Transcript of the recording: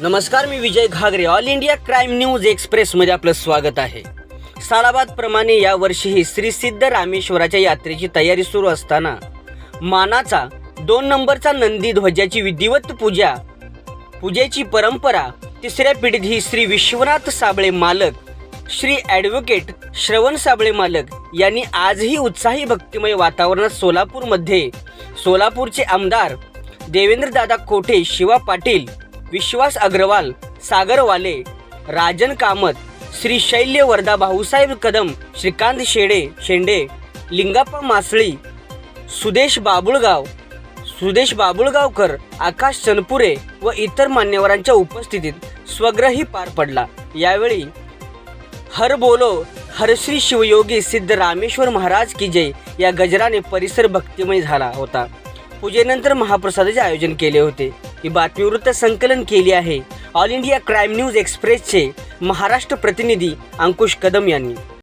नमस्कार मी Vijay Ghagare. All India crime news एक्सप्रेसमध्ये आपलं स्वागत आहे. सालाबाद प्रमाणे यावर्षीही श्री सिद्ध रामेश्वराच्या यात्रेची तयारी सुरू असताना मानाचा दोन नंबरचा नंदी ध्वजाची विधिवत पूजा पूजेची परंपरा तिसऱ्या पिढीत ही श्री विश्वनाथ साबळे मालक श्री ॲडव्होकेट श्रवण साबळे मालक यांनी आजही उत्साही भक्तिमय वातावरणात सोलापूरमध्ये. सोलापूरचे आमदार देवेंद्रदादा कोठे शिवा पाटील विश्वास अग्रवाल सागर वाले राजन कामत श्री शैल्य वर्धा भाऊसाहेब कदम श्रीकांत शेडे शेंडे लिंगाप्पा मासळी सुदेश बाबुळगाव सुदेश बाबुळगावकर आकाश चनपुरे व इतर मान्यवरांच्या उपस्थितीत स्वग्रही पार पडला. यावेळी हर बोलो हरश्री शिवयोगी सिद्ध रामेश्वर महाराज की जय या गजराने परिसर भक्तिमय झाला होता. पूजेनंतर महाप्रसादाचे आयोजन केले होते. ही बातमीवृत्त संकलन केली आहे. ऑल इंडिया क्राईम न्यूज एक्सप्रेसचे महाराष्ट्र प्रतिनिधी अंकुश कदम यांनी.